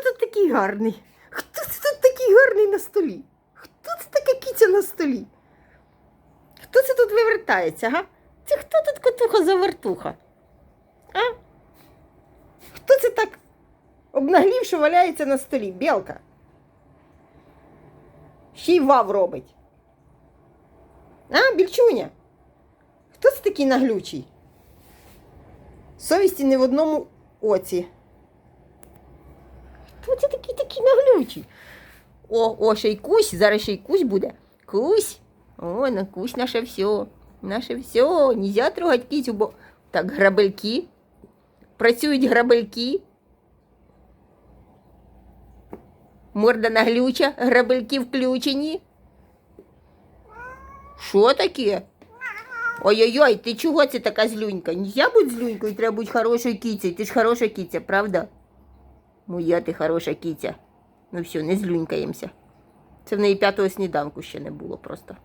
тут такий гарний? Хто це тут такий гарний на столі? Хто це така кіця на столі? Хто це тут вивертається, га? Це хто тут котуха завертуха? А? Хто це так обнаглів, валяється на столі? Білка. Ще й вав робить. А, більчуня? Хто це такий наглючий? Совісті не в одному оці. Це такий такий наглючий? О, о, ще й кусь, зараз ще й кусь буде. Кусь. О, на кусь наше все. Наше все. Нельзя трогать кицю, бо так грабельки. Працюють грабельки. Морда наглюча, грабельки включені. Що таке? Ой-ой-ой, ти чого це така злюнька? Нельзя бути злюнькою, треба бути хорошою кіцею. Ти ж хороша кіця, правда? Моя ти хороша кіця. Ну все, не злюнькаємося. Це в неї п'ятого сніданку ще не було просто.